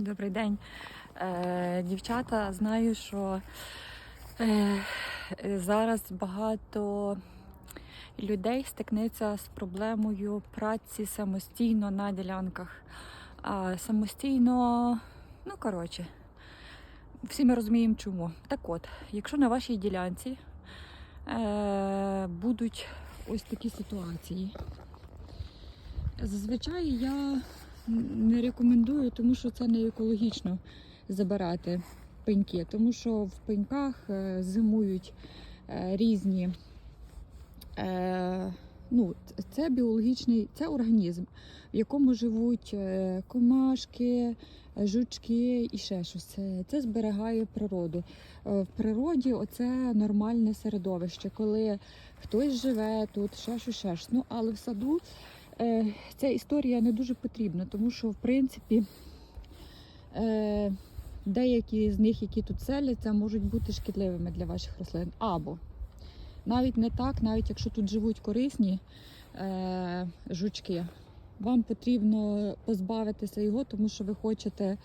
Добрий день. Е, дівчата, знаю, що е, зараз багато людей стикнеться з проблемою праці самостійно на ділянках. А самостійно, ну коротше, всі ми розуміємо чому. Так от, якщо на вашій ділянці е, будуть ось такі ситуації, зазвичай я не рекомендую, тому що це не екологічно забирати пеньки, тому що в пеньках е, зимують е, різні. е, Ну, це біологічний, це організм, в якому живуть комашки, жучки і ще щось. Це, зберігає природу. В природі оце нормальне середовище, коли хтось живе тут, ще щось, ще щось. Ну, але в саду е, ця історія не дуже потрібна, тому що в принципі е, деякі з них, які тут селяться, можуть бути шкідливими для ваших рослин. Або навіть не так, навіть якщо тут живуть корисні е, жучки, вам потрібно позбавитися його, тому що ви хочете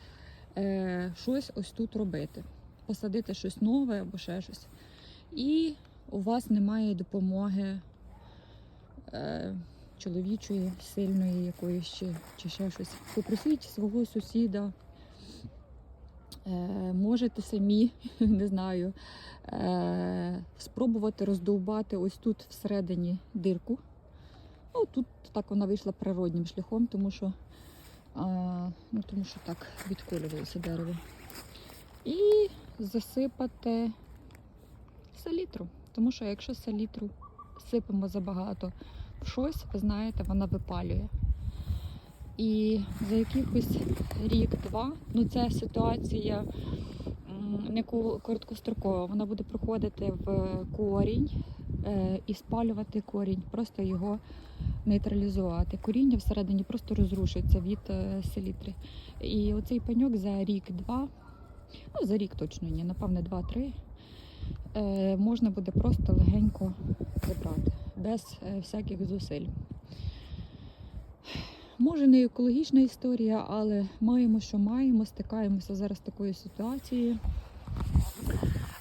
щось ось тут робити, посадити щось нове або ще щось. І у вас немає допомоги. Чоловічої, сильної якоїсь чи, чи ще щось. Попросіть свого сусіда. Е, можете самі, не знаю, е, спробувати роздовбати ось тут всередині дирку. Ну, тут так вона вийшла природнім шляхом, тому що, а, ну, тому що так відколювалося дерево. І засипати селітру. Тому що якщо селітру сипемо забагато щось, ви знаєте, вона випалює. І за якихось рік-два, ну ця ситуація не короткострокова, вона буде проходити в корінь е, і спалювати корінь, просто його нейтралізувати. Коріння всередині просто розрушиться від е, селітри. І оцей пеньок за рік-два, ну за рік точно ні, напевне, два-три, е, можна буде просто легенько забрати, без е, всяких зусиль. Може, не екологічна історія, але маємо, що маємо, стикаємося зараз з такою ситуацією.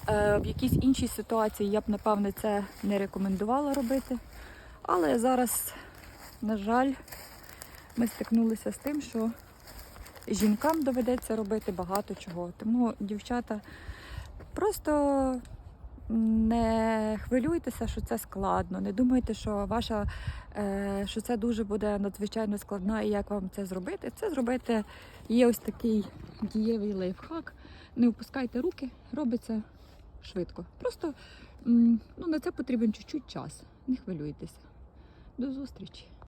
Е, в якійсь іншій ситуації я б, напевне, це не рекомендувала робити. Але зараз, на жаль, ми стикнулися з тим, що жінкам доведеться робити багато чого. Тому, дівчата, просто не хвилюйтеся, що це складно. Не думайте, що ваша е, що це дуже буде надзвичайно складно і як вам це зробити. Це зробити є ось такий дієвий лайфхак. Не опускайте руки, робиться швидко. Просто ну, на це потрібен чуть-чуть час. Не хвилюйтеся. До зустрічі!